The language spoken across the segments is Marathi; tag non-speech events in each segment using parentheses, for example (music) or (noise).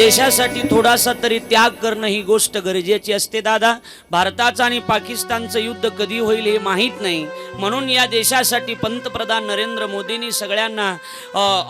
देशासाठी थोडासा तरी त्याग करणं ही गोष्ट गरजेची असते दादा. भारताचं आणि पाकिस्तानचं युद्ध कधी होईल हे माहीत नाही. म्हणून या देशासाठी पंतप्रधान नरेंद्र मोदींनी सगळ्यांना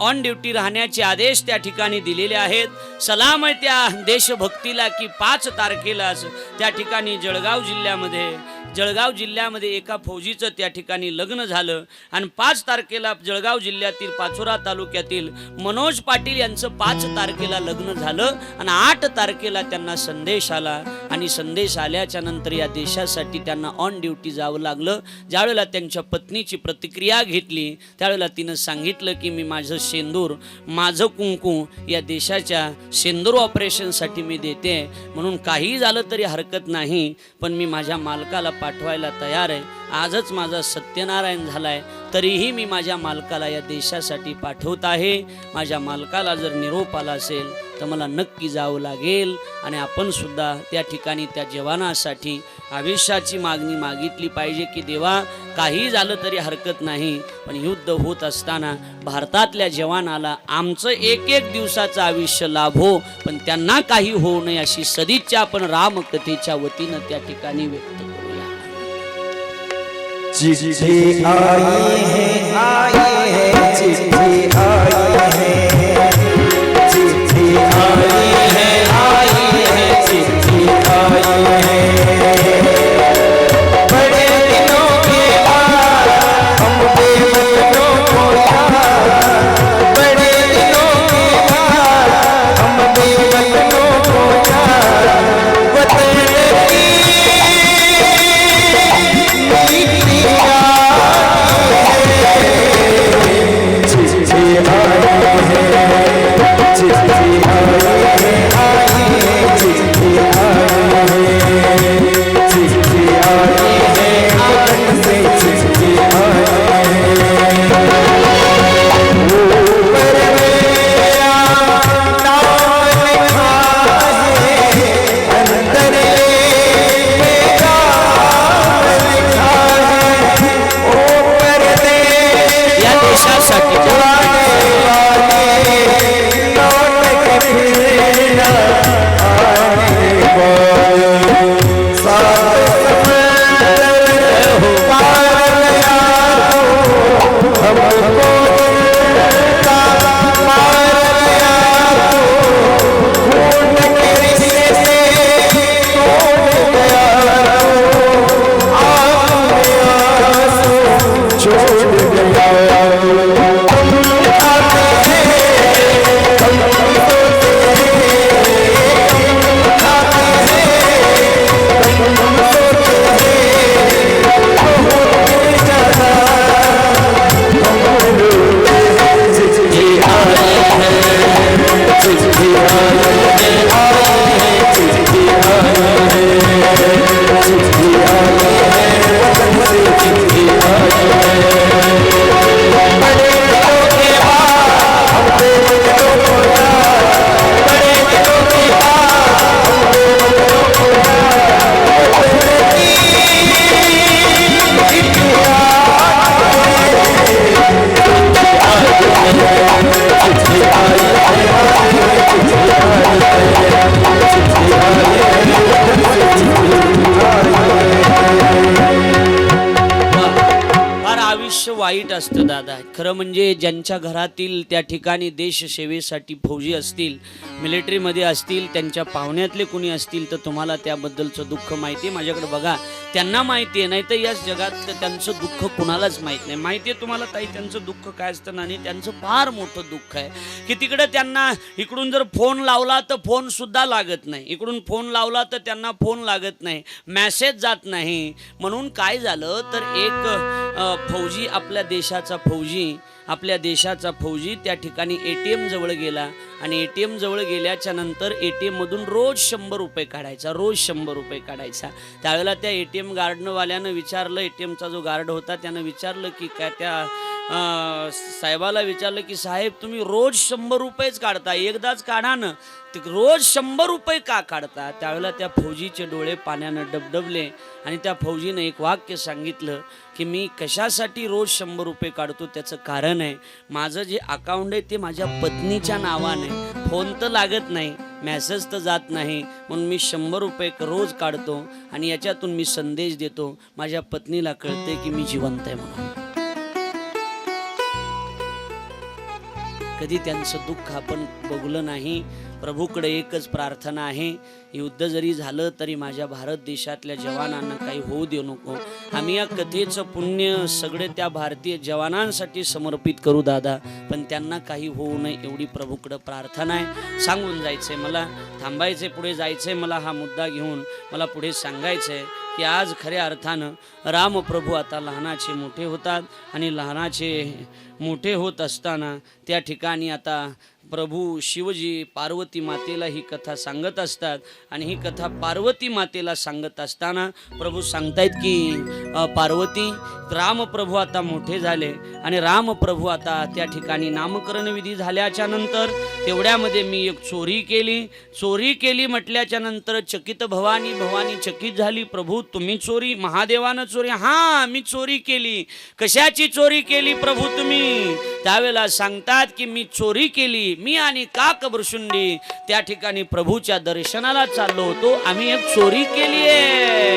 ऑन ड्युटी राहण्याचे आदेश त्या ठिकाणी दिलेले आहेत. सलाम आहे त्या देशभक्तीला की पाच तारखेलाच त्या ठिकाणी जळगाव जिल्ह्यामध्ये जळगाव जिल्ह्यामध्ये एका फौजीचं त्या ठिकाणी लग्न झालं आणि पाच तारखेला जळगाव जिल्ह्यातील पाचोरा तालुक्यातील मनोज पाटील यांचं पाच तारखेला लग्न झालं आणि आठ तारखेला त्यांना संदेश आला. आणि संदेश आल्याच्यानंतर या देशासाठी त्यांना ऑन ड्युटी जावं लागलं. ज्यावेळेला त्यांच्या पत्नीची प्रतिक्रिया घेतली त्यावेळेला तिनं सांगितलं की मी माझं शेंदूर माझं कुंकू या देशाच्या सेंदूर ऑपरेशनसाठी मी देते. म्हणून काही झालं तरी हरकत नाही पण मी माझ्या मालकाला पाठवायला तयार आहे. आजच माझा सत्यनारायण झालाय. तरीही मी माझ्या मालकाला या देशासाठी पाठवत आहे. माझ्या मालकाला जर निरोप आला असेल तर मला नक्की जावं लागेल. आणि आपण सुद्धा त्या ठिकाणी त्या जवानासाठी आयुष्याची मागणी मागितली पाहिजे की देवा काही झालं तरी हरकत नाही. पण युद्ध होत असताना भारतातल्या जवानाला आमचं एक एक दिवसाचं आयुष्य लाभो पण त्यांना काही होऊ नये अशी सदिच्छा आपण रामकथेच्या वतीनं त्या ठिकाणी व्यक्त चिट्ठी आई है आई है चिट्ठी आई है वाईट असतं दादा. खरं म्हणजे ज्यांच्या घरातील त्या ठिकाणी देशसेवेसाठी फौजी असतील मिलिटरीमध्ये असतील त्यांच्या पाहुण्यातले कुणी असतील तर तुम्हाला त्याबद्दलचं दुःख माहिती आहे. माझ्याकडे बघा त्यांना माहिती आहे. नाही तर याच जगात त्यांचं दुःख कुणालाच माहीत नाही. माहिती आहे तुम्हाला ताई त्यांचं दुःख काय असतं ना आणि त्यांचं फार मोठं दुःख आहे. की तिकडं त्यांना इकडून जर फोन लावला तर फोन सुद्धा लागत नाही. इकडून फोन लावला तर त्यांना फोन लागत नाही. मॅसेज जात नाही. म्हणून काय झालं? तर एक फौजी आपल्या देशाचा फौजी आपल्या देशाचा फौजी त्या ठिकाणी ए टी जवळ गेला आणि ए टी जवळ गेल्याच्यानंतर ए टी एममधून रोज शंभर रुपये काढायचा रोज शंभर रुपये काढायचा. त्यावेळेला त्या ए टी एम गार्डनवाल्यानं विचारलं ए टी एमचा जो गार्ड होता त्यानं विचारलं की काय त्या साहेबाला विचारलं की साहेब तुम्ही रोज शंभर रुपयेच काढता एकदाच काढा ना. ते रोज शंभर रुपये का काढता? त्यावेळेला त्या फौजीचे डोळे पाण्यानं डबडबले आणि त्या फौजीनं एक वाक्य सांगितलं की मी कशासाठी रोज शंभर रुपये काढतो त्याचं कारण आहे. माझं जे अकाउंट आहे ते माझ्या पत्नीच्या नावाने. फोन तर लागत नाही. मॅसेज तर जात नाही. म्हणून मी शंभर रुपये रोज काढतो आणि याच्यातून मी संदेश देतो. माझ्या पत्नीला कळते की मी जिवंत आहे म्हणून. कधी त्यांचं दुःख आपण बघलं नाही प्रभूकडे एकच प्रार्थना आहे युद्ध जरी झालं तरी माझ्या भारत देशातल्या जवानांना काही होऊ देऊ नको. आम्ही या कथेचं पुण्य सगळे त्या भारतीय जवानांसाठी समर्पित करू दादा पण त्यांना काही होऊ नये एवढी प्रभूकडं प्रार्थना आहे. सांगून जायचंय मला थांबायचंय पुढे जायचंय मला हा मुद्दा घेऊन मला पुढे सांगायचंय. की आज खऱ्या अर्थानं रामप्रभू आता लहानाचे मोठे होतात आणि लहानाचे मोठे होत असताना त्या ठिकाणी आता प्रभू शिवजी पार्वती मातेला ही कथा सांगत असतात आणि ही कथा पार्वती मातेला सांगत असताना प्रभू सांगतायत की पार्वती रामप्रभू आता मोठे झाले आणि रामप्रभू आता त्या ठिकाणी नामकरण विधी झाल्याच्यानंतर तेवढ्यामध्ये मी एक चोरी केली. चोरी केली म्हटल्याच्या नंतर चकित भवानी भवानी चकित झाली प्रभू तुम्ही चोरी महादेवानं चोरी. हा मी चोरी केली. कशाची चोरी केली प्रभू तुम्ही? त्यावेळेला सांगतात की मी चोरी केली. मी आणि का कबरशुंडी त्या ठिकाणी प्रभूच्या दर्शनाला चाललो होतो. आम्ही एक चोरी केली आहे.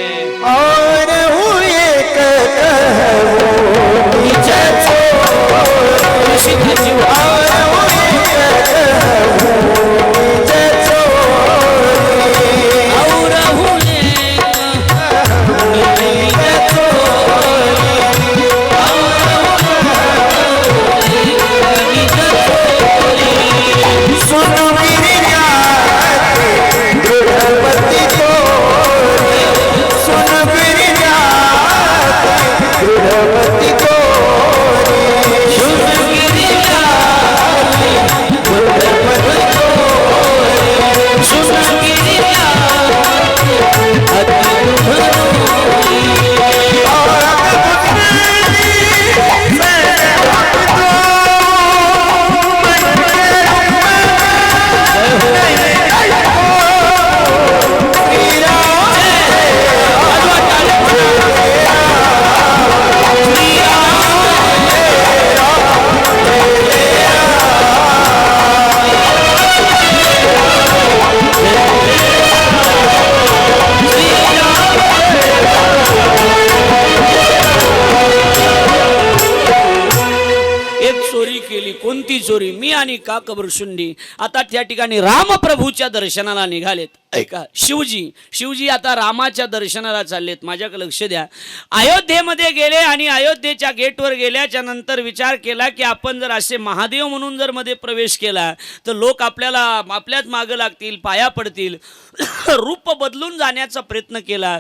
होती चोरी. मी आणि का कबरशुंडी आता त्या ठिकाणी रामप्रभूच्या दर्शनाला निघालेत. ऐका शिवजी शिवजी आता रामाच्या दर्शनाला चाललेत. माझ्याकडे लक्ष द्या. अयोध्येमध्ये गेले आणि अयोध्येच्या गेटवर गेल्याच्यानंतर विचार केला की आपण जर असे महादेव म्हणून जर मध्ये प्रवेश केला तर लोक आपल्याला आपल्याच मागं लागतील पाया पडतील. (coughs) रूप बदलून जाण्याचा प्रयत्न केला.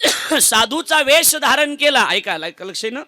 (coughs) साधूचा वेश धारण केला. ऐका लक्ष ना?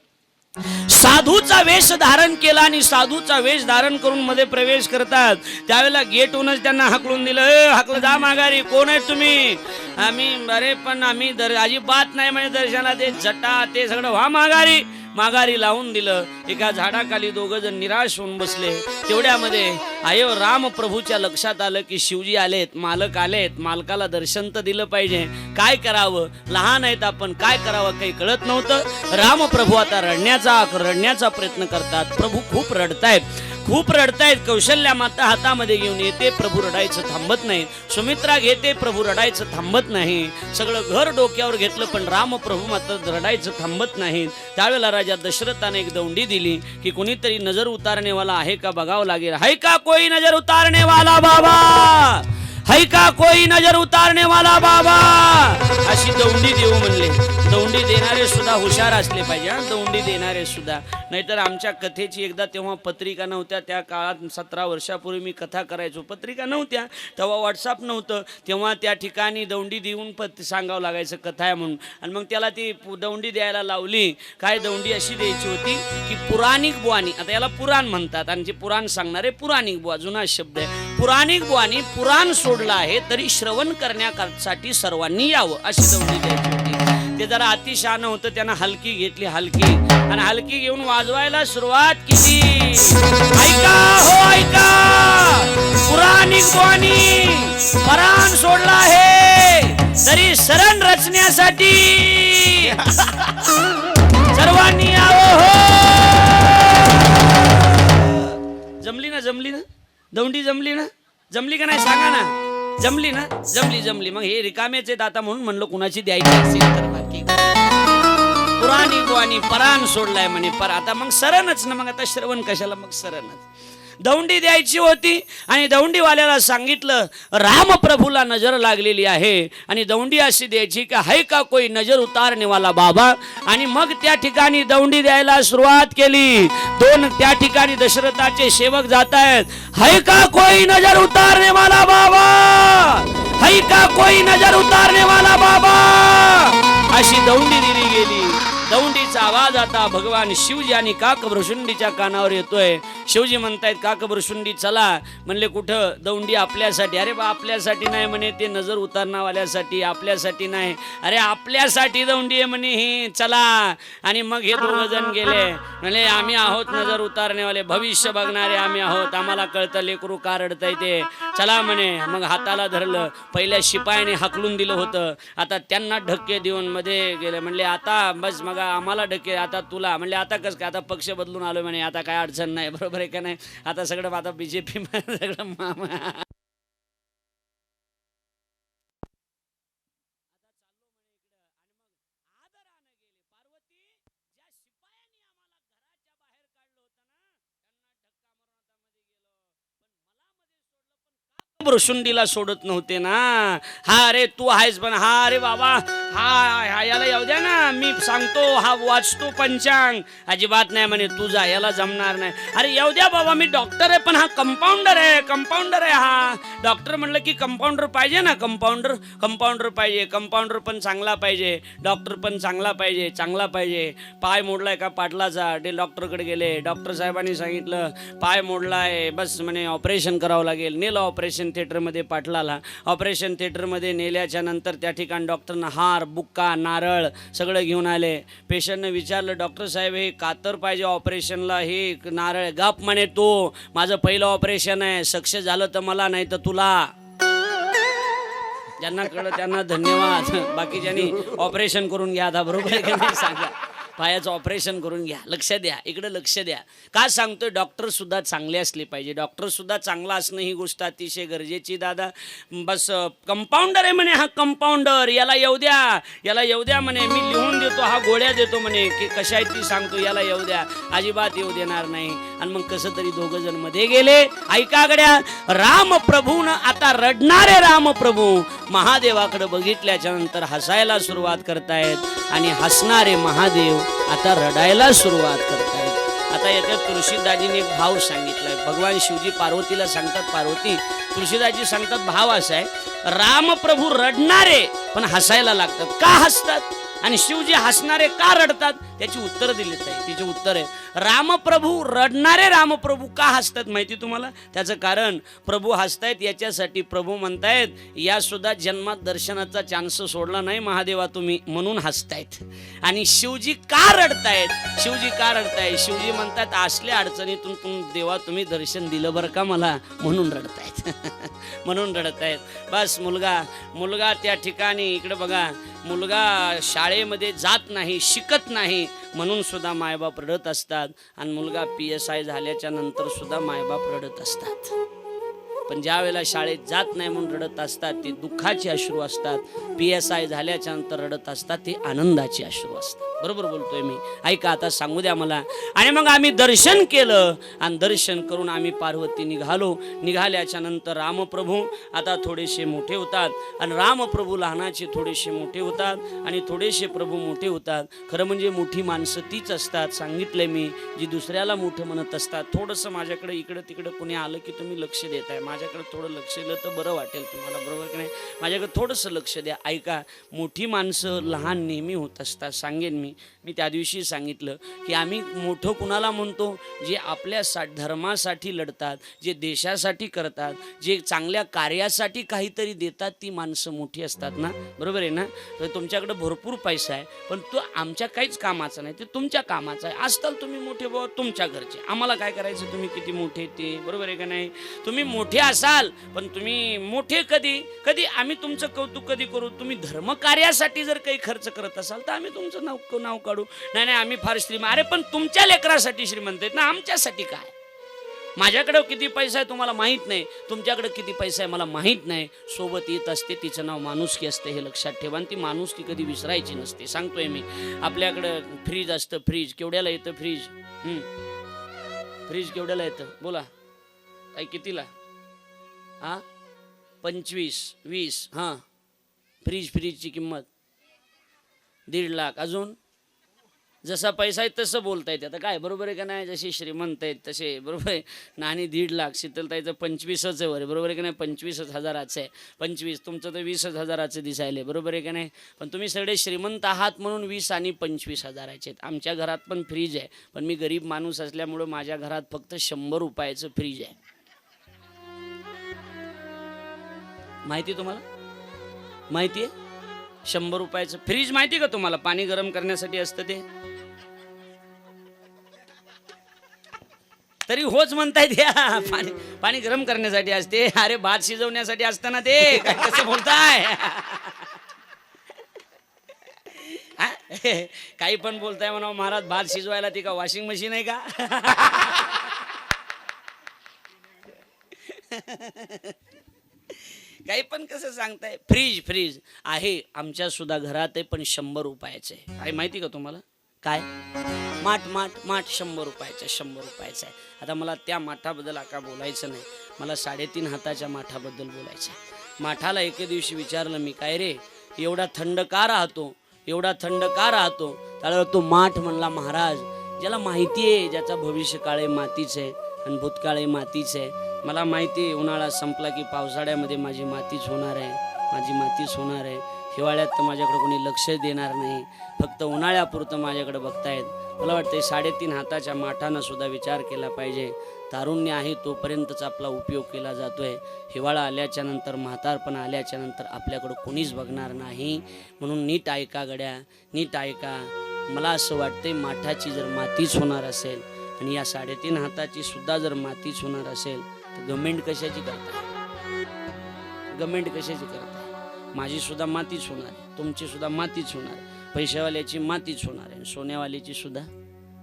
साधूचा वेश धारण केला आणि साधूचा वेश धारण करून मध्ये प्रवेश करतात. त्यावेळेला गेटहूनच त्यांना हाकलून दिलं "ए, हाकलं जा माघारी कोण आहे तुम्ही? आम्ही अरे पण आम्ही दर अजिबात नाही म्हणजे दर्शनात ते जटा ते सगळं व्हा माघारी. माघारी लावून दिलं. एका झाडाखाली दोघं जण निराश होऊन बसले. तेवढ्यामध्ये आयो राम प्रभूच्या लक्षात आलं की शिवजी आलेत मालक आलेत मालकाला दर्शन तर दिलं पाहिजे. काय करावं? लहान आहेत आपण काय करावं? काही कळत नव्हतं. रामप्रभू आता रडण्याचा रडण्याचा प्रयत्न करतात. प्रभू खूप रडतायत. खूप रडतायत कौशल्या माता हातामध्ये घेऊन येते प्रभू रडायचं थांबत नाही. सुमित्रा घेते प्रभू रडायचं थांबत नाही. सगळं घर डोक्यावर घेतलं पण राम प्रभू मात्र रडायचं थांबत नाही. त्यावेळेला राजा दशरथाने एक दौंडी दिली की कोणीतरी नजर उतारणेवाला आहे का बघावं लागेल. आहे का कोई नजर उतारणेवाला बाबा? है का कोई नजर उतारने वाला बाबा? अशी दौंडी देऊ म्हणले. दौंडी देणारे सुद्धा हुशार असले पाहिजे हा. दौंडी देणारे सुद्धा. नाहीतर आमच्या कथेची एकदा तेव्हा पत्रिका नव्हत्या त्या काळात सतरा वर्षापूर्वी मी कथा करायचो. पत्रिका नव्हत्या तेव्हा व्हॉट्सअप नव्हतं. तेव्हा त्या ठिकाणी दौंडी देऊन पत सांगावं लागायचं कथा आहे म्हणून. आणि मग त्याला ती दौंडी द्यायला लावली. काय दौंडी अशी द्यायची होती की पुराणिक बुवानी. आता याला पुराण म्हणतात आणि जे पुराण सांगणारे पुराणिक बुवा जुना शब्द आहे. पुराणिक बुवानी पुराण सोडलं आहे तरी श्रवण करण्यासाठी सर्वांनी यावं अशी दौडी द्यायची होती. ते जरा अतिशहाण होतं त्यानं हलकी घेतली हलकी. आणि हलकी घेऊन वाजवायला सुरुवात केली. ऐका हो ऐका! पुराणिक बुवानी पराण सोडला आहे तरी शरण रचण्यासाठी सर्वांनी यावं हो! जमली ना जमली ना? दौंडी जमली ना? जमली का नाही? सांगा ना. जमली ना? जमली जमली. मग हे रिकामेच दाता आता म्हणून म्हणलं कुणाची द्यायची असेल तर बाकी पुराणी बुवानी परान सोडलाय म्हणे. पर आता मग सरणच ना. मग आता श्रवण कशाला? मग सरणच दौंडी द्यायची होती आणि दौंडीवाल्याला सांगितलं रामप्रभूला नजर लागलेली आहे आणि दौंडी अशी द्यायची का है का कोई नजर उतारणेवाला बाबा? आणि मग त्या ठिकाणी दौंडी द्यायला सुरुवात केली. दोन त्या ठिकाणी दशरथाचे सेवक जात आहेत. है का कोई नजर उतारने वाला बाबा? है का कोई नजर उतारने वाला बाबा? अशी दौंडी दिली गेली. दौंडी दौंडीचा आवाज आता भगवान शिवजी आणि काकभ्रशुंडीच्या कानावर येतोय. शिवजी म्हणतायत काकभ्रशुंडी चला. म्हणले कुठं? दौंडी आपल्यासाठी. अरे बा आपल्यासाठी नाही म्हणे ते नजर उतारणावाल्यासाठी आपल्यासाठी नाही. अरे आपल्यासाठी दौंडी आहे म्हणे ही चला. आणि मग हे दोघ जण गेले. म्हणले आम्ही आहोत नजर उतारणेवाले भविष्य बघणारे आम्ही आहोत आम्हाला कळतं लेकरू का रडतंय ते. चला म्हणे. मग हाताला धरलं पहिल्या शिपायाने हाकलून दिलं होतं. आता त्यांना धक्के देऊन मध्ये गेले. म्हणले आता बस मग आम्हाला डके आता तुला म्हणले आता कसं काय आता पक्ष बदलून आलो म्हणे आता काय अडचण नाही बरोबर आहे का नाही? आता सगळं आता बीजेपी सगळं भ्रुशुंडीला सोडत नव्हते ना. हा अरे तू आहेस पण हा अरे बाबा. हा हा याला येऊ द्या ना. मी सांगतो हा वाचतो पंचांग. अजिबात नाही म्हणे तुझा याला जमणार नाही. अरे येऊ द्या बाबा मी डॉक्टर आहे पण हा कंपाऊंडर आहे कंपाऊंडर आहे हा. डॉक्टर म्हणलं की कंपाऊंडर पाहिजे ना कंपाऊंडर कंपाऊंडर पाहिजे. कंपाऊंडर पण चांगला पाहिजे. डॉक्टर पण चांगला पाहिजे चांगला पाहिजे. पाय मोडलाय का पाटलाचा? ते डॉक्टरकडे गेले. डॉक्टर साहेबांनी सांगितलं पाय मोडलाय बस म्हणे ऑपरेशन करावं लागेल. नेलं ऑपरेशन थिएटरमध्ये पाठलाला. ऑपरेशन थिएटरमध्ये नेल्याच्या नंतर त्या ठिकाणी डॉक्टरनं हार बुक्का नारळ सगळं घेऊन आले. पेशंटनं विचारलं डॉक्टर साहेब हे कातर पाहिजे ऑपरेशनला हे नारळ गाप म्हणे तो. माझं पहिलं ऑपरेशन आहे सक्सेस झालं तर मला नाही तर तुला. ज्यांना कळलं त्यांना धन्यवाद. बाकीच्यांनी ऑपरेशन करून घ्या आता बरोबर सांगा. पायाचं ऑपरेशन करून घ्या. लक्ष द्या. इकडं लक्ष द्या. का सांगतोय? डॉक्टर सुद्धा चांगले असले पाहिजे. डॉक्टर सुद्धा चांगला असणं ही गोष्ट अतिशय गरजेची दादा. बस कंपाऊंडर आहे म्हणे हा कंपाऊंडर याला येऊ द्या. याला येऊ द्या म्हणे. मी लिहून देतो हा गोळ्या देतो म्हणे. की कशा आहेत ती सांगतो याला येऊ द्या. अजिबात येऊ देणार नाही. आणि मग कसं तरी दोघ जणमध्ये गेले. ऐका गड्या रामप्रभून आता रडणारे रामप्रभू महादेवाकडे बघितल्याच्या नंतर हसायला सुरुवात करतायत आणि हसणारे महादेव आता रडायला सुरुवात करतायत. आता याच्यात तुळशीदाजीने एक भाव सांगितलाय. भगवान शिवजी पार्वतीला सांगतात पार्वती तुळशीदाजी सांगतात भाव असा आहे. रामप्रभू रडणारे पण हसायला लागतात. का हसतात? आणि शिवजी हसणारे का रडतात? त्याची उत्तर दिलीत आहे तिचे उत्तर आहे रामप्रभू रडणारे रामप्रभू का हसतात माहिती तुम्हाला? त्याचं कारण प्रभू हसतायत याच्यासाठी प्रभू म्हणतायत यासुद्धा जन्मात दर्शनाचा चान्स सोडला नाही महादेवा तुम्ही म्हणून हसतायत. आणि शिवजी का रडतायत? शिवजी का रडतायत? शिवजी म्हणतात असल्या अडचणीतून तुम देवा तुम्ही दर्शन दिलं बरं का मला? म्हणून रडतायत. (laughs) म्हणून रडतायत. बस मुलगा मुलगा त्या ठिकाणी इकडे बघा मुलगा शाळेमध्ये जात नाही शिकत नाही म्हणून सुद्धा मायबाप रडत असतात. आणि मुलगा पी एस आय झाल्याच्यानंतर सुद्धा मायबाप रडत असतात. पण ज्या वेळेला शाळेत जात नाही म्हणून रडत असतात ते दुःखाचे अश्रू असतात. पी एस आय झाल्याच्यानंतर रडत असतात ते आनंदाचे अश्रू असतात. बरोबर बोलतोय मी. ऐका आता सांगू द्या मला. आणि मग आम्ही दर्शन केलं. आणि दर्शन करून आम्ही पार्वती निघालो. निघाल्याच्या नंतर रामप्रभू आता थोडेसे मोठे होतात. आणि रामप्रभू लहानाचे थोडेसे मोठे होतात आणि थोडेसे प्रभू मोठे होतात. खरं म्हणजे मोठी माणसं तीच असतात सांगितलंय मी. जी दुसऱ्याला मोठं म्हणत असतात. थोडंसं माझ्याकडे इकडं तिकडं कोणी आलं की तुम्ही लक्ष देत आहे माझ्याकडे थोडं लक्ष दिलं तर बरं वाटेल तुम्हाला बरोबर की नाही? माझ्याकडे थोडंसं लक्ष द्या. ऐका मोठी माणसं लहान नेहमी होत असतात सांगेन मी. मी त्या दिवशी सांगितलं की आम्ही मोठं कुणाला म्हणतो? जे आपल्या सा धर्मासाठी लढतात जे देशासाठी करतात जे चांगल्या कार्यासाठी काहीतरी देतात ती माणसं मोठी असतात ना? बरोबर आहे ना? तर तुमच्याकडे भरपूर पैसा आहे पण तो आमच्या काहीच कामाचा नाही ते तुमच्या कामाचा आहे. असताल तुम्ही मोठे भाऊ तुमच्या घरचे. आम्हाला काय करायचं? तुम्ही किती मोठे ते? बरोबर आहे का नाही? तुम्ही मोठे असाल पण तुम्ही मोठे कधी? कधी आम्ही तुमचं कौतुक कधी करू? तुम्ही धर्मकार्यासाठी जर काही खर्च करत असाल तर आम्ही तुमचं नाव नाव काढू. नाही नाही आम्ही फार श्रीमंत अरे पण तुमच्या लेकरासाठी श्रीमंत आहेत ना आमच्यासाठी काय? माझ्याकडे किती पैसा आहे तुम्हाला माहीत नाही. तुमच्याकडे किती पैसा आहे मला माहीत नाही. सोबत येत असते तिचं नाव माणुसकी असते हे लक्षात ठेवा. आणि ती माणुसकी कधी विसरायची नसते सांगतोय मी. आपल्याकडं फ्रीज असतं फ्रीज. केवढ्याला येतं फ्रीज? हम्म. फ्रीज केवढ्याला येतं? बोला. काय कितीला? हा पंचवीस वीस हां. फ्रीज फ्रीजची किंमत? दीड लाख. अजून? जसा पैसा आहे तसं बोलता येते आता काय बरोबर आहे का नाही? जसे श्रीमंत आहेत तसे बरोबर आहे? नाणी दीड लाख शीतलताईचं पंचवीसच आहे वर बरोबर आहे का नाही? पंचवीसच हजाराचं आहे. पंचवीस तुमचं तर वीसच हजाराचं दिसायले बरोबर आहे का नाही? पण तुम्ही सगळे श्रीमंत आहात म्हणून वीस आणि पंचवीस हजाराचे आहेत. आमच्या घरात पण फ्रीज आहे. पण मी गरीब माणूस असल्यामुळं माझ्या घरात फक्त शंभर रुपयाचं फ्रीज आहे. माहिती आहे तुम्हाला? माहिती आहे? शंभर रुपयाचं फ्रीज माहिती आहे का तुम्हाला? पाणी गरम करण्यासाठी असतं ते? तरी होच म्हणतायत या. पाणी पाणी गरम करण्यासाठी असते. अरे भात शिजवण्यासाठी असताना ते. काय कसं बोलताय? काही पण बोलताय म्हणा महाराज भात शिजवायला ती का वॉशिंग मशीन आहे का? काही पण कसं सांगताय? फ्रीज फ्रीज आहे आमच्या सुद्धा घरात आहे पण शंभर रुपयाचं. आहे माहिती का तुम्हाला? काय? माठ माठ माठ शंभर रुपयाचा आहे, शंभर रुपयाचा आहे. आता मला त्या माठाबद्दल आका बोलायचं नाही. मला साडेतीन हाताच्या माठाबद्दल बोलायचं आहे. माठाला एके दिवशी विचारलं मी काय रे? एवढा थंड का राहतो? एवढा थंड का राहतो? त्याला तो माठ म्हणला महाराज ज्याला माहिती आहे ज्याचा भविष्य काळे मातीच आहे आणि भूतकाळही मातीच आहे मला माहिती आहे उन्हाळा संपला की पावसाळ्यामध्ये माझी मातीच होणार आहे माझी मातीच होणार आहे. हिवाळ्यात तर माझ्याकडं कोणी लक्ष देणार नाही. फक्त उन्हाळ्यापुरतं माझ्याकडे बघतायत. मला वाटतं साडेतीन हाताच्या माठानं सुद्धा विचार केला पाहिजे. तारुण्य आहे तोपर्यंतच आपला उपयोग केला जातोय. हिवाळा आल्याच्यानंतर म्हातारपण आल्याच्यानंतर आपल्याकडं कोणीच बघणार नाही. म्हणून नीट ऐका गड्या नीट ऐका. मला असं वाटतंय माठाची जर मातीच होणार असेल आणि या साडेतीन हाताची सुद्धा जर मातीच होणार असेल तर गमेंट कशाची करता? गमेंट कशाची करता? माझी सुद्धा मातीच होणार आहे. तुमची सुद्धा मातीच होणार आहे. पैशावाल्याची मातीच होणार आहे. सोन्यावाल्याची सुद्धा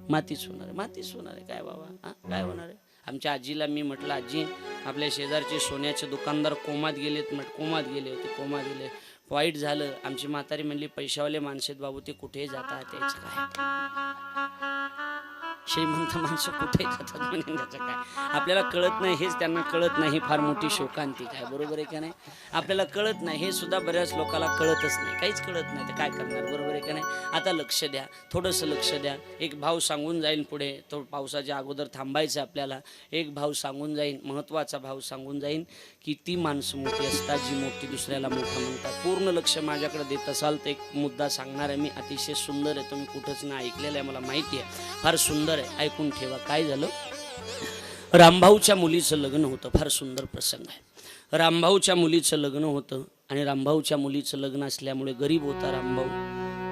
मातीच होणार आहे. मातीच होणार आहे. काय बाबा? हा? काय होणार आहे? आमच्या आजीला मी म्हटलं आजी आपल्या शेजारचे सोन्याचे दुकानदार कोमात गेलेत. म्हट कोमात गेले होते. कोमात गेले. वाईट झालं. आमची म्हातारी म्हणली पैशावाले माणसेत बाबू ते कुठेही जाता त्याचं काय? श्रीमंत माणसं कुठे जातात म्हणजे त्याचं काय? आपल्याला कळत नाही हेच त्यांना कळत नाही ही फार मोठी शोकांती काय बरोबर आहे का नाही? आपल्याला कळत नाही हे सुद्धा बऱ्याच लोकांना कळतच नाही काहीच कळत नाही तर काय करणार बरोबर आहे का नाही? आता लक्ष द्या थोडंसं लक्ष द्या एक भाव सांगून जाईल पुढे तो पावसाच्या अगोदर थांबायचं आपल्याला एक भाव सांगून जाईन महत्त्वाचा भाव सांगून जाईन की ती माणसं मोठी असतात जी मोठी दुसऱ्याला मोठं म्हणतात. पूर्ण लक्ष माझ्याकडे देत असाल तर एक मुद्दा सांगणार आहे मी अतिशय सुंदर आहे तुम्ही कुठंच ना ऐकलेलं आहे मला माहिती आहे फार सुंदर आहे. ऐकून ठेवा. काय झालं? रामभाऊच्या मुलीचं लग्न होतं. फार सुंदर प्रसंग आहे. रामभाऊच्या मुलीचं लग्न होतं आणि रामभाऊच्या मुलीचं लग्न असल्यामुळे गरीब होता रामभाऊ.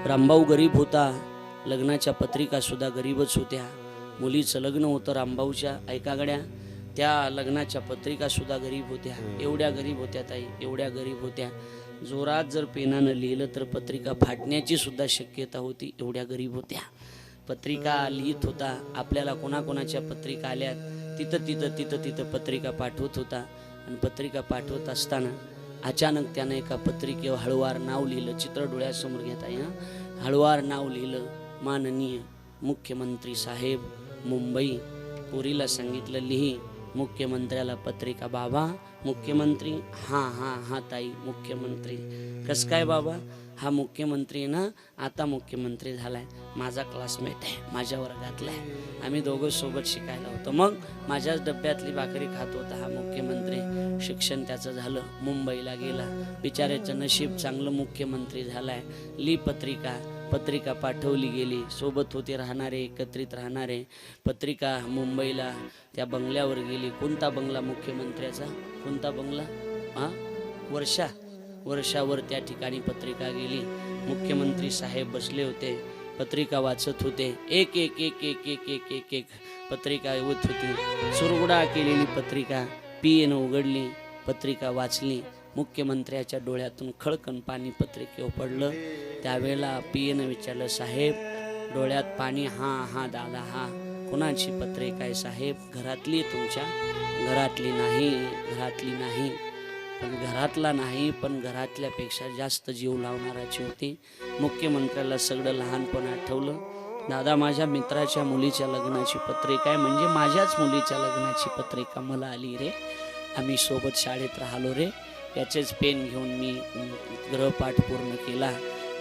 रामभाऊ गरीब होता. लग्नाच्या पत्रिका सुद्धा गरीबच होत्या. मुलीचं लग्न होतं रामभाऊच्या ऐकागड्या. त्या लग्नाच्या पत्रिका सुद्धा गरीब होत्या. एवढ्या गरीब होत्या ताई. एवढ्या गरीब होत्या. जोरात जर पेनानं लिहिलं तर पत्रिका फाटण्याची सुद्धा शक्यता होती. एवढ्या गरीब होत्या. पत्रिका लिहित होता. आपल्याला कोणाकोणाच्या पत्रिका आल्यात तिथं तिथं तिथं तिथं पत्रिका पाठवत होता. आणि पत्रिका पाठवत असताना अचानक त्यानं एका पत्रिकेवर हळुवार नाव लिहिलं चित्र डोळ्यासमोर घेता या हळुवार नाव लिहिलं माननीय मुख्यमंत्री साहेब मुंबई पुरीला सांगितलं लिही मुख्यमंत्र्याला पत्रिका बाबा मुख्यमंत्री हां हां हां ताई मुख्यमंत्री. कसं काय बाबा? हा मुख्यमंत्री ना आता मुख्यमंत्री झालाय. माझा क्लासमेट आहे माझ्या वर्गातला आहे. आम्ही दोघं सोबत शिकायला होतो. मग माझ्याच डब्यातली भाकरी खात होता हा मुख्यमंत्री. शिक्षण त्याचं झालं मुंबईला गेला. बिचाऱ्याचं नशीब चांगलं मुख्यमंत्री झालाय. ली पत्रिका पत्रिका पाठवली गेली. सोबत होते राहणारे एकत्रित राहणारे. पत्रिका मुंबईला त्या बंगल्यावर गेली. कोणता बंगला मुख्यमंत्र्याचा? कोणता बंगला? हां वर्षा. वर्षावर त्या ठिकाणी पत्रिका गेली. मुख्यमंत्री साहेब बसले होते. पत्रिका वाचत होते. एक एक एक एक एक एक एक एक पत्रिका येत होती. सुरगुडा केलेली पत्रिका पियेनं उघडली पत्रिका वाचली. मुख्यमंत्र्याच्या डोळ्यातून खळकन पाणी पत्रिकेवर पडलं. त्यावेळेला पियेनं विचारलं साहेब डोळ्यात पाणी हा हा दादा हा कुणाची पत्रिका आहे साहेब? घरातली तुमच्या? घरातली नाही घरातली नाही. पण घरातला नाही पण घरातल्यापेक्षा जास्त जीव लावणाराची होती. मुख्यमंत्र्याला सगळं लहानपण आठवलं दादा माझ्या मित्राच्या मुलीच्या लग्नाची पत्रिका आहे. म्हणजे माझ्याच मुलीच्या लग्नाची पत्रिका मला आली रे. आम्ही सोबत शाळेत राहिलो रे. याचेच पेन घेऊन मी ग्रहपाठ पूर्ण केला.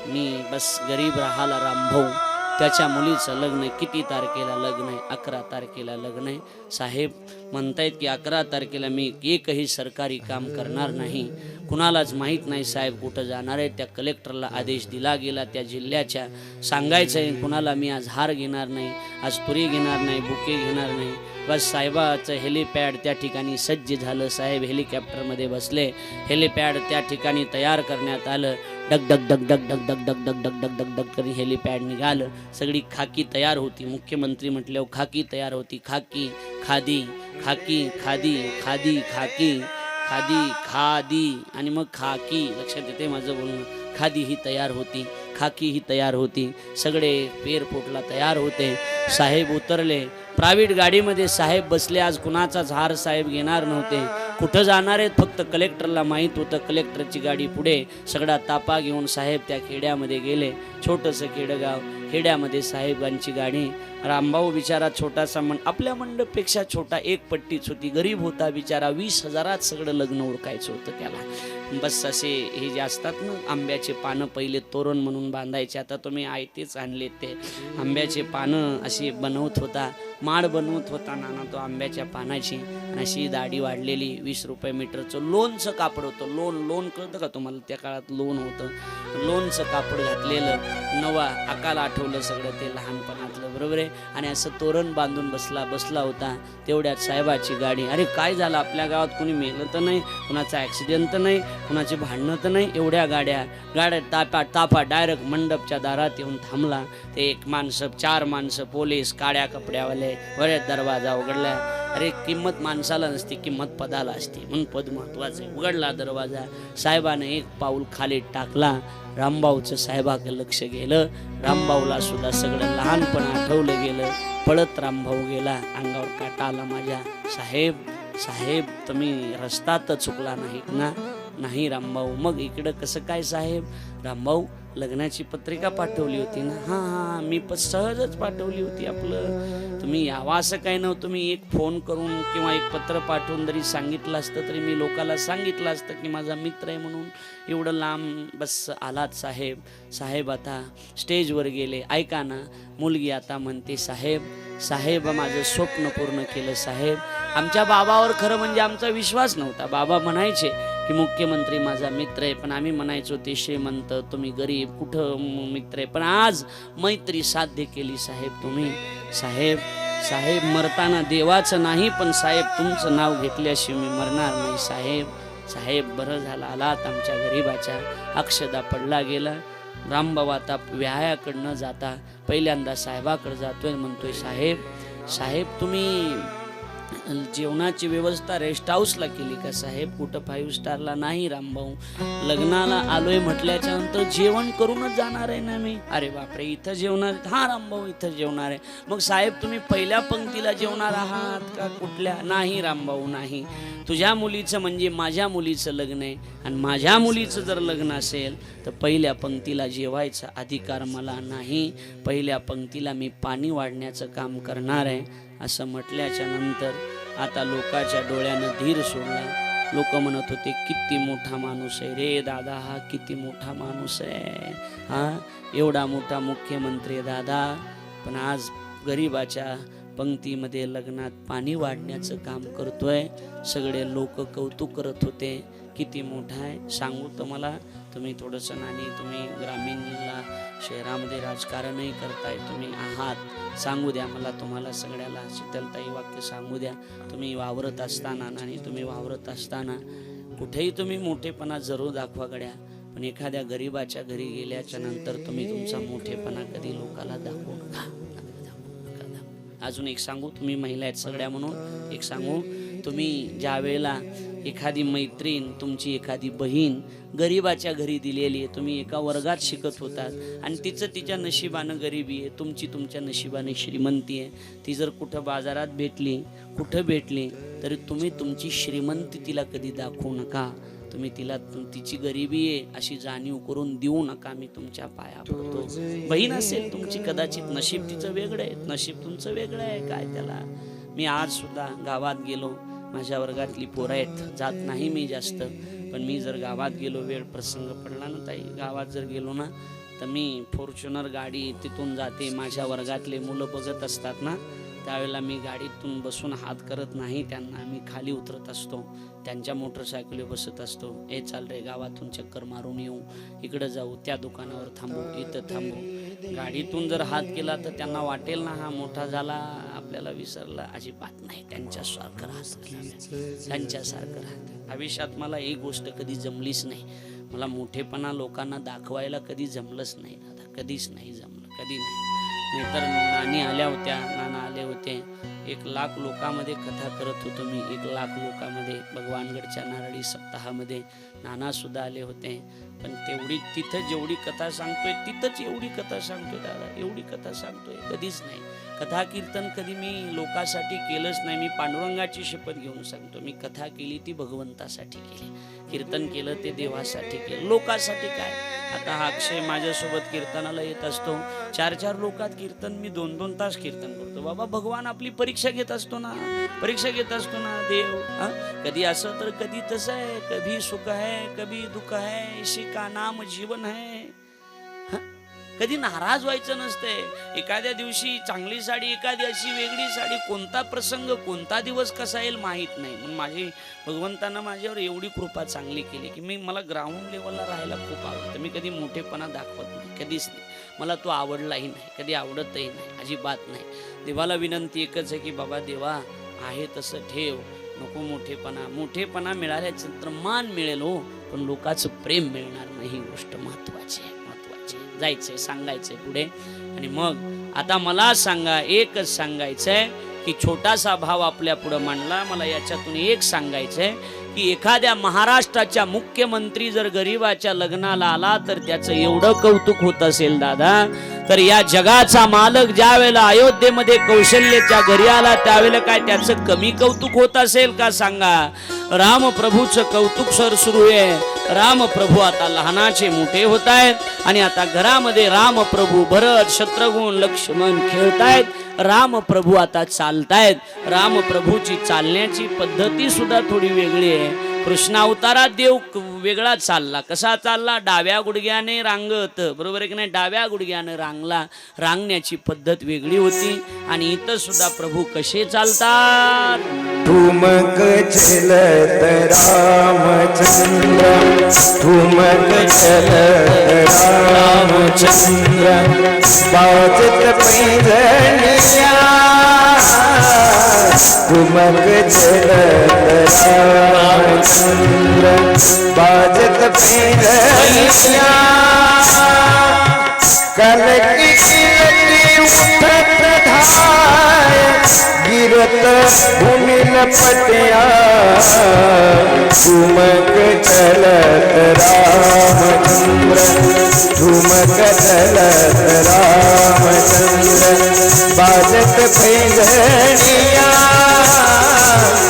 मी बस गरीब राहाला रामभाऊ. त्याच्या मुलीचं लग्न किती तारखेला लग्न आहे? अकरा तारखेला लग्न आहे. साहेब म्हणतायत की अकरा तारखेला मी एकही सरकारी काम करणार नाही. कुणालाच माहीत नाही साहेब कुठं जाणार आहे. त्या कलेक्टरला आदेश दिला गेला त्या जिल्ह्याच्या सांगायचं आहे कुणाला मी आज हार घेणार नाही आज तुरी घेणार नाही बुके घेणार नाही. बस साहेबाचं हेलिपॅड त्या ठिकाणी सज्ज झालं. साहेब हेलिकॉप्टरमध्ये बसले. हेलिपॅड त्या ठिकाणी तयार करण्यात आलं. डग डग डग डग डग डग डग डग डग डग डग डग करी हेलिपॅड निघालं सगळी खाकी तयार होती मुख्यमंत्री म्हटल्यावर खाकी तयार होती खाकी खादी खाकी खादी खादी खाकी खादी खादी आणि मग खाकी लक्षात येते माझं बोलणं खादी ही तयार होती खाकी ही तयार होती सगळे पेरपोटला तयार होते साहेब उतरले प्रायव्हेट गाडीमध्ये साहेब बसले आज कुणाचाच हार साहेब घेणार नव्हते कुठं जाणार आहेत फक्त कलेक्टरला माहीत होतं. कलेक्टरची गाडी पुढे सगळा तापा घेऊन साहेब त्या खेड्यामध्ये गेले. छोटंसं खेडगाव खेड्यामध्ये साहेबांची गाडी रामभाऊ बिचारा छोटासा मंड आपल्या मंडपेक्षा छोटा एक पट्टीच होती. गरीब होता बिचारा वीस हजारात सगळं लग्न उरकायचं होतं त्याला. बस असे हे जे असतात ना आंब्याचे पानं पहिले तोरण म्हणून बांधायचे. आता तुम्ही आयतेच आणले ते. आंब्याचे पानं असे बनवत होता. माळ बनवत होता नाना तो आंब्याच्या पानाची. अशी दाढी वाढलेली वीस रुपये मीटरचं लोणचं कापड होतं. लोन लोन कळतं का तुम्हाला? त्या काळात लोन होतं. लोनचं कापड घातलेलं. नवा अकाला आठवलं सगळं ते लहानपणातलं बरोबर आहे? आणि असं तोरण बांधून बसला बसला होता तेवढ्यात साहेबाची गाडी अरे काय झालं? आपल्या गावात कोणी मेलं तर नाही कुणाचा ॲक्सिडेंट तर नाही कुणाची भांडणं तर नाही? एवढ्या गाड्या गाड्या तापा तापा डायरेक्ट मंडपच्या दारात येऊन थांबला. ते एक माणसं चार माणसं पोलीस काळ्या कपड्यावाले बरेच दरवाजा उघडला. अरे किंमत माणसाला नसते किंमत पदाला असते. म्हणून पद महत्वाचं आहे. उघडला दरवाजा. साहेबाने एक पाऊल खाली टाकला. रामबाऊचं साहेबाकडे लक्ष गेलं. रामबाऊला सुद्धा सगळं लहानपण आठवलं गेलं. पळत रामभाऊ गेला अंगावर काटा आला माझ्या. साहेब साहेब तुम्ही रस्ता तर चुकला नाहीत ना? नाही रामभाऊ मग इकडं कसं काय साहेब? रामभाऊ लग्नाची पत्रिका पाठवली होती ना? हां हां मी पण सहजच पाठवली होती आपलं. तुम्ही यावा असं काय नव्हतं. तुम्ही एक फोन करून किंवा एक पत्र पाठवून जरी सांगितलं असतं तरी मी लोकाला सांगितलं असतं की माझा मित्र आहे म्हणून एवढं लांब बस आलात साहेब. साहेब आता स्टेजवर गेले. ऐका ना मुलगी आता म्हणते साहेब साहेब माझं स्वप्न पूर्ण केलं साहेब. आमच्या बाबावर खरं म्हणजे आमचा विश्वास नव्हता. बाबा म्हणायचे की मुख्यमंत्री माझा मित्र आहे पण आम्ही म्हणायचो ते श्रीमंत तुम्ही गरीब कुठं मित्र आहे? पण आज मैत्री साध्य केली साहेब तुम्ही साहेब साहेब मरताना देवाचं नाही पण साहेब तुमचं नाव घेतल्याशिवाय मी मरणार नाही. साहेब साहेब बरं झाला आलात आमच्या गरीबाच्या अक्षदा पडला गेला. रामबाबा आता व्यायाकडनं जाता पहिल्यांदा साहेबाकडे जातोय म्हणतोय साहेब साहेब तुम्ही जेवणाची व्यवस्था रेस्ट हाऊसला केली का साहेब? कुठं फाईव्ह स्टारला नाही रामभाऊ. लग्नाला आलोय म्हटल्याच्या नंतर जेवण करूनच जाणार आहे ना मी. अरे बापरे इथं जेवणार? हा रामभाऊ इथं जेवणार आहे. मग साहेब तुम्ही पहिल्या पंक्तीला जेवणार आहात का कुठल्या? नाही रामभाऊ नाही. तुझ्या मुलीचं म्हणजे माझ्या मुलीचं लग्न आहे. आणि माझ्या मुलीचं जर लग्न असेल तर पहिल्या पंक्तीला जेवायचा अधिकार मला नाही. पहिल्या पंक्तीला मी पाणी वाढण्याचं काम करणार आहे. असं म्हटल्याच्या नंतर आता लोकाच्या डोळ्यानं धीर सोडला. लोक म्हणत होते किती मोठा माणूस आहे रे दादा हा किती मोठा माणूस आहे. हा एवढा मोठा मुख्यमंत्री दादा पण आज गरिबाच्या पंक्तीमध्ये लग्नात पाणी वाढण्याचं काम करतोय. सगळे लोक कौतुक करत होते. किती मोठा आहे? सांगू तुम्हाला? तुम्ही थोडंसं नाणी तुम्ही ग्रामीणला शहरामध्ये राजकारणही करताय. तुम्ही आहात. सांगू द्या मला तुम्हाला सगळ्याला. शीतलताई वाक्य सांगू द्या. तुम्ही वावरत असताना आणि तुम्ही वावरत असताना कुठेही तुम्ही मोठेपणा जरूर दाखवा गड्या. पण एखाद्या गरीबाच्या घरी गेल्याच्यानंतर तुम्ही तुमचा मोठेपणा कधी लोकाला दाखवू नका. अजून एक सांगू तुम्ही महिला आहेत सगळ्या म्हणून एक सांगू. तुम्ही ज्या वेळेला एखादी मैत्रीण तुमची एखादी बहीण गरिबाच्या घरी दिलेली आहे तुम्ही एका वर्गात शिकत होतात आणि तिचं तिच्या नशिबानं गरिबी आहे तुमची तुमच्या नशिबाने श्रीमंती आहे ती जर कुठं बाजारात भेटली कुठं भेटली तरी तुम्ही तुमची श्रीमंती तिला कधी दाखवू नका. तुम्ही तिला तिची गरिबी आहे अशी जाणीव करून देऊ नका मी तुमच्या पाया पडतो. बहीण असेल तुमची कदाचित नशीब तिचं वेगळं आहे नशीब तुमचं वेगळं आहे काय त्याला? मी आज सुद्धा गावात गेलो. माझ्या वर्गातली पोरं आहेत जात नाही मी जास्त. पण मी जर गावात गेलो वेळ प्रसंग पडला ना ताई गावात जर गेलो ना तर मी फॉर्च्युनर गाडी तिथून जाते. माझ्या वर्गातले मुलं बघत असतात ना त्यावेळेला मी गाडीतून बसून हात करत नाही त्यांना मी खाली उतरत असतो. त्यांच्या मोटरसायकली बसत असतो. हे चाल रे गावातून चक्कर मारून येऊ. इकडं जाऊ त्या दुकानावर थांबू इथं थांबू. गाडीतून जर हात केला तर त्यांना वाटेल ना हा मोठा झाला. आपल्याला विसरला. अजिबात नाही. त्यांच्यासारखं राहत. त्यांच्यासारखं राहत. आयुष्यात मला एक गोष्ट कधी जमलीच नाही. मला मोठेपणा लोकांना दाखवायला कधी जमलंच नाही. दादा कधीच नाही जमलं. कधी नाही. नाहीतर नाणी आल्या होत्या नाना आले होते. एक लाख लोकांमध्ये कथा करत होतो मी. एक लाख लोकांमध्ये भगवानगडच्या नारळी सप्ताहामध्ये नाना सुद्धा आले होते. पण तेवढी तिथं जेवढी कथा सांगतोय तिथंच एवढी कथा सांगतोय दादा एवढी कथा सांगतोय. कधीच नाही. कथा कीर्तन कधी मी लोकांसाठी केलंच नाही. मी पांडुरंगाची शपथ घेऊन सांगतो. मी कथा केली ती भगवंतासाठी केली. कीर्तन केलं ते देवासाठी केलं. लोकांसाठी काय? आता हा अक्षय माझ्यासोबत कीर्तनाला येत असतो. चार चार लोकात कीर्तन मी दोन दोन तास कीर्तन करतो. बाबा भगवान आपली परीक्षा घेत असतो ना? परीक्षा घेत असतो ना देव? हा? कधी असं तर कधी तसं आहे. कभी सुख आहे कभी दुःख आहे. इसी का नाम जीवन है? कधी नाराज व्हायचं नसतंय. एखाद्या दिवशी चांगली साडी एखादी अशी वेगळी साडी कोणता प्रसंग कोणता दिवस कसा येईल माहीत नाही. म्हणून माझी भगवंतानं माझ्यावर एवढी कृपा चांगली केली की मी मला ग्राउंड लेवलला राहायला खूप आवडतं. मी कधी मोठेपणा दाखवत नाही कधीच नाही. मला तो आवडलाही नाही कधी आवडतही नाही अजिबात नाही. देवाला विनंती एकच आहे की बाबा देवा आहे तसं ठेव. नको मोठेपणा. मोठेपणा मिळाल्याचं तर मान मिळेल हो. पण लोकांचं प्रेम मिळणार नाही. ही गोष्ट महत्वाची आहे महत्वाची आहे. जायचंय सांगायचंय पुढे. आणि मग आता मला सांगा एकच सांगायचंय की छोटासा भाव आपल्या पुढं मांडला. मला याच्यातून एक सांगायचंय की एखाद्या महाराष्ट्राच्या मुख्यमंत्री जर गरीबाच्या लग्नाला आला तर त्याचं एवढं कौतुक होत असेल दादा. तर या जगाचा मालक ज्या वेळेला अयोध्येमध्ये कौशल्याच्या घरी आला त्यावेळेला काय त्याचं कमी कौतुक होत असेल का सांगा? रामप्रभूचं कौतुक सर सुरू आहे. रामप्रभू आता लहानाचे मोठे होत आहेत आणि आता घरामध्ये रामप्रभू भरत शत्रुघ्न लक्ष्मण खेळतायत रामप्रभू आता चालतायत. रामप्रभूची चालण्याची पद्धती सुद्धा थोडी वेगळी आहे. कृष्ण अवतारात देव वेगळा चालला. कसा चालला? डाव्या गुडघ्याने रांगत. बरोबर आहे की नाही? डाव्या गुडघ्याने रांगला. रांगण्याची पद्धत वेगळी होती आणि इथं सुद्धा प्रभू कसे चालतात? ठुमक चलत रामचंद्र ठुमक चलत रामचंद्र. बाजत पैजनिया ठुमक चलत रामचंद्र बाजत पैजनिया कलकी किलती उठत धाय गिरत भूमिल पटिया. ठुमक चलत रामचंद्र ठुमक चलत रामचंद्र बाजत पैंजनिया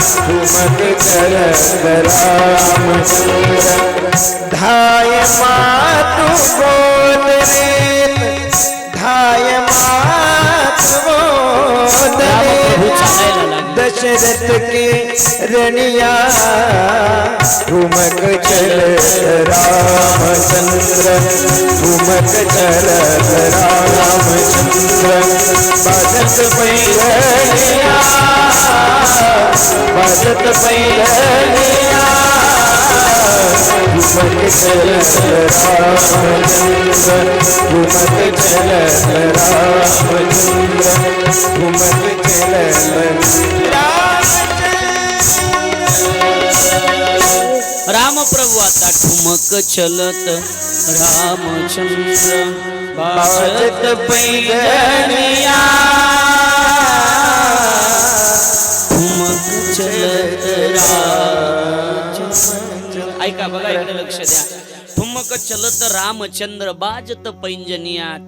ठुमक कर राम धाय मातु बोले दशरथ के रनिया। ठुमक चल रामचंद्र ठुमक चल बाजत पैरनिया बाजत पैरनिया ठुमक चल रामचंद्र ठुमक चल रामचंद्र। ठुमक चल रामप्रभू आता ठुमक चलत रामचंद्र बाळत पैमक ठुमक चलत रामचंद्र. ऐका बघा इकडे लक्ष द्या. ठुमक चलत रामचंद्र बाजत पैंजनिया.